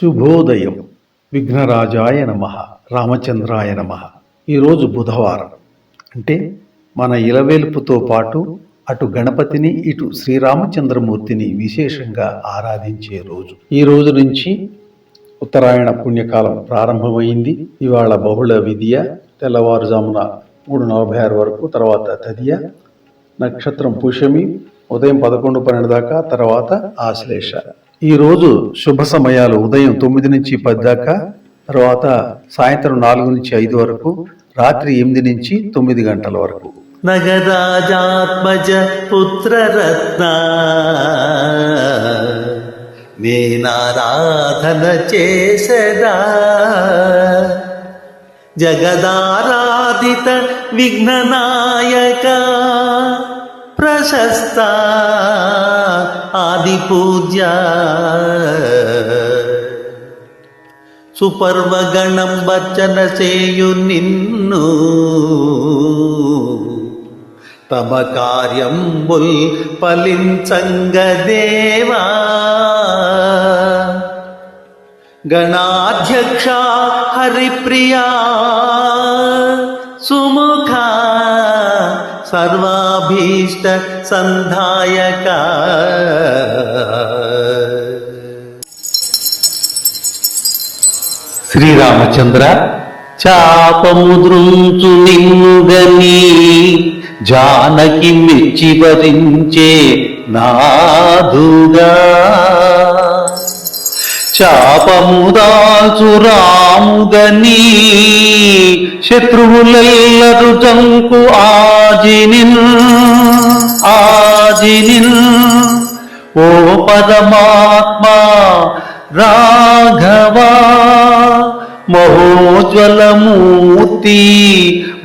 శుభోదయం. విఘ్నరాజాయ నమ రామచంద్రాయ నమ. ఈరోజు బుధవారం. అంటే మన ఇలవేల్పుతో పాటు అటు గణపతిని ఇటు శ్రీరామచంద్రమూర్తిని విశేషంగా ఆరాధించే రోజు. ఈ రోజు నుంచి ఉత్తరాయణ పుణ్యకాలం ప్రారంభమైంది. ఇవాళ బహుళ విధియ తెల్లవారుజామున మూడు నలభై ఆరు వరకు తర్వాత తదియ నక్షత్రం పుష్యమి ఉదయం పదకొండు పన్నెండు దాకా తర్వాత ఆశ్లేష. ఈరోజు శుభ సమయాలు. ఉదయం తొమ్మిది నుంచి పది దాకా తర్వాత సాయంత్రం నాలుగు నుంచి ఐదు వరకు రాత్రి ఎనిమిది నుంచి తొమ్మిది గంటల వరకు. నగరాజాత్మజ పుత్రరత్న నేనారాధన చేసదా? జగదారాధిత విఘ్ననాయక ప్రశస్త ఆది పూజ్య సుపర్వగణం భర్జన చేయు నిన్ను. తమ కార్యంబుల్ ఫలించంగదేవా గణాధ్యక్ష హరిప్రియా సుముఖా సర్వాభీష్ట సంధాయక శ్రీరామచంద్ర చాపముద్రుంచు నిన్నుగని జానకి మెచ్చి వరించే నాదుగా చాపము చాపముదాల్చు రాముగనీ శత్రువులెల్లరు చంకు ఆజినిన్ ఆజినిన్ ఓ పరమాత్మా రాఘవా మహోజ్వలమూర్తి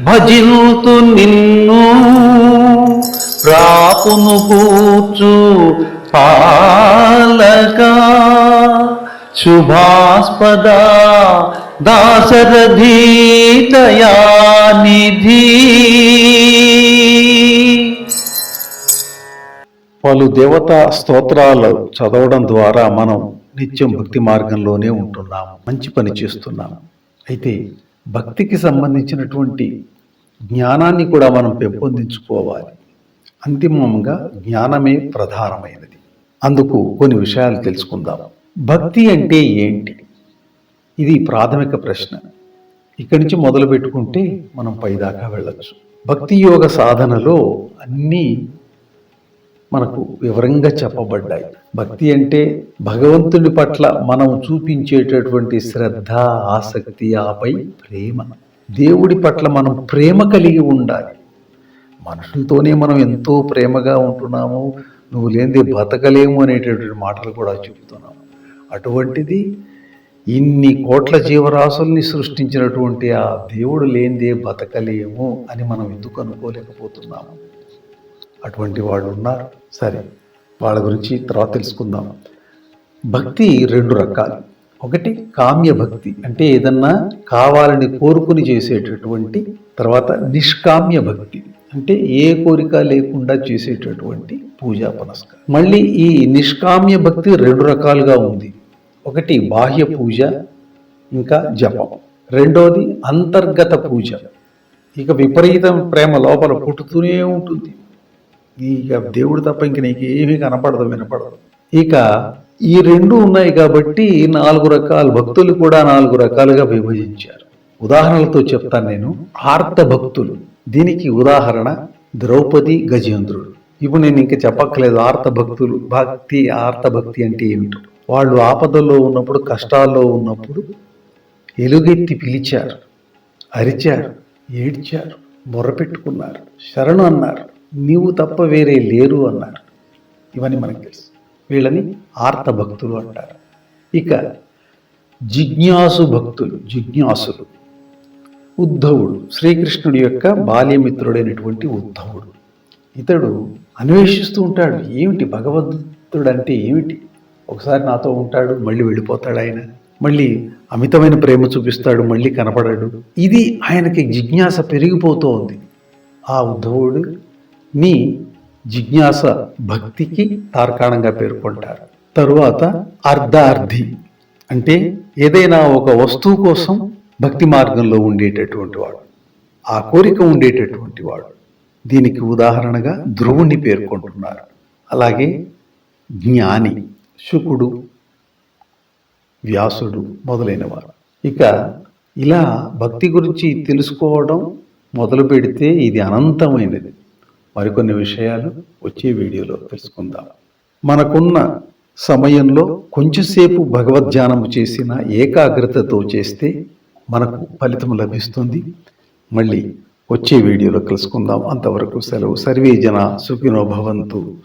భజిల్తు నిన్ను రాపును కూర్చు పాలక శుభాస్పద దాశరథీ. దయానిధి పలు దేవతా స్తోత్రాలు చదవడం ద్వారా మనం నిత్యం భక్తి మార్గంలోనే ఉంటున్నాము మంచి పని చేస్తున్నాము అయితే భక్తికి సంబంధించినటువంటి జ్ఞానాన్ని కూడా మనం పెంపొందించుకోవాలి. అంతిమంగా జ్ఞానమే ప్రధానమైనది. అందుకు కొన్ని విషయాలు తెలుసుకుందాం. భక్తి అంటే ఏంటి? ఇది ప్రాథమిక ప్రశ్న. ఇక్కడి నుంచి మొదలు పెట్టుకుంటే మనం పైదాకా వెళ్ళచ్చు. భక్తి యోగ సాధనలో అన్నీ మనకు వివరంగా చెప్పబడ్డాయి. భక్తి అంటే భగవంతుని పట్ల మనం చూపించేటటువంటి శ్రద్ధ ఆసక్తి ఆపై ప్రేమ. దేవుడి పట్ల మనం ప్రేమ కలిగి ఉండాలి. మనుషులతోనే మనం ఎంతో ప్రేమగా ఉంటున్నాము. నువ్వు లేనిదే బతకలేము అనేటటువంటి మాటలు కూడా చెబుతున్నాము అటువంటిది ఇన్ని కోట్ల జీవరాశుల్ని సృష్టించినటువంటి ఆ దేవుడు లేనిదే బతకలేము అని మనం ఎందుకు అనుకోలేకపోతున్నాము? అటువంటి వాళ్ళు ఉన్నారు. సరే వాళ్ళ గురించి తర్వాత తెలుసుకుందాం. భక్తి రెండు రకాలు. ఒకటి కామ్య భక్తి. అంటే ఏదన్నా కావాలని కోరుకుని చేసేటటువంటి తర్వాత నిష్కామ్య భక్తి. అంటే ఏ కోరిక లేకుండా చేసేటటువంటి పూజా పునస్కారం. మళ్ళీ ఈ నిష్కామ్య భక్తి రెండు రకాలుగా ఉంది. ఒకటి బాహ్య పూజ ఇంకా జపం. రెండోది అంతర్గత పూజ. ఇక విపరీతం ప్రేమ లోపల పుట్టుతూనే ఉంటుంది. ఇక దేవుడు తప్ప ఇంక నీకు ఏమీ కనపడదు వినపడదు. ఇక ఈ రెండు ఉన్నాయి కాబట్టి నాలుగు రకాల భక్తులు కూడా నాలుగు రకాలుగా విభజించారు. ఉదాహరణలతో చెప్తాను నేను. ఆర్త భక్తులు. దీనికి ఉదాహరణ ద్రౌపది గజేంద్రుడు. ఇప్పుడు నేను ఇంకా చెప్పక్కలేదు ఆర్త భక్తులు భక్తి ఆర్త భక్తి అంటే ఏమిటో. వాళ్ళు ఆపదల్లో ఉన్నప్పుడు కష్టాల్లో ఉన్నప్పుడు ఎలుగెత్తి పిలిచారు అరిచారు ఏడ్చారు మొర్రపెట్టుకున్నారు శరణు అన్నారు నీవు తప్ప వేరే లేరు అన్నారు. ఇవన్నీ మనకు తెలుసు. వీళ్ళని ఆర్త భక్తులు అంటారు. ఇక జిజ్ఞాసు భక్తులు జిజ్ఞాసులు ఉద్ధవుడు శ్రీకృష్ణుడి యొక్క బాల్యమిత్రుడైనటువంటి ఉద్ధవుడు. ఇతడు అన్వేషిస్తూ ఉంటాడు ఏమిటి భగవంతుడు అంటే ఏమిటి? ఒకసారి నాతో ఉంటాడు మళ్ళీ వెళ్ళిపోతాడు ఆయన. మళ్ళీ అమితమైన ప్రేమ చూపిస్తాడు మళ్ళీ కనపడాడు. ఇది ఆయనకి జిజ్ఞాస పెరిగిపోతూ ఉంది ఆ ఉద్ధవుడు ని జిజ్ఞాస భక్తికి తార్కాణంగా పేర్కొంటారు. తరువాత అర్ధార్థి అంటే ఏదైనా ఒక వస్తువు కోసం భక్తి మార్గంలో ఉండేటటువంటి వాడు. ఆ కోరిక ఉండేటటువంటి వాడు. దీనికి ఉదాహరణగా ధ్రువుణ్ణి పేర్కొంటున్నారు. అలాగే జ్ఞాని. శుకుడు వ్యాసుడు మొదలైనవారు. ఇక ఇలా భక్తి గురించి తెలుసుకోవడం మొదలు పెడితే ఇది అనంతమైనది. మరికొన్ని విషయాలు వచ్చే వీడియోలో తెలుసుకుందాం. మనకున్న సమయంలో కొంచెంసేపు భగవద్ధ్యానము చేసిన ఏకాగ్రతతో చేస్తే మనకు ఫలితం లభిస్తుంది. మళ్ళీ వచ్చే వీడియోలో కలుసుకుందాం. అంతవరకు సెలవు. సర్వే జన సుఖినో భవంతు.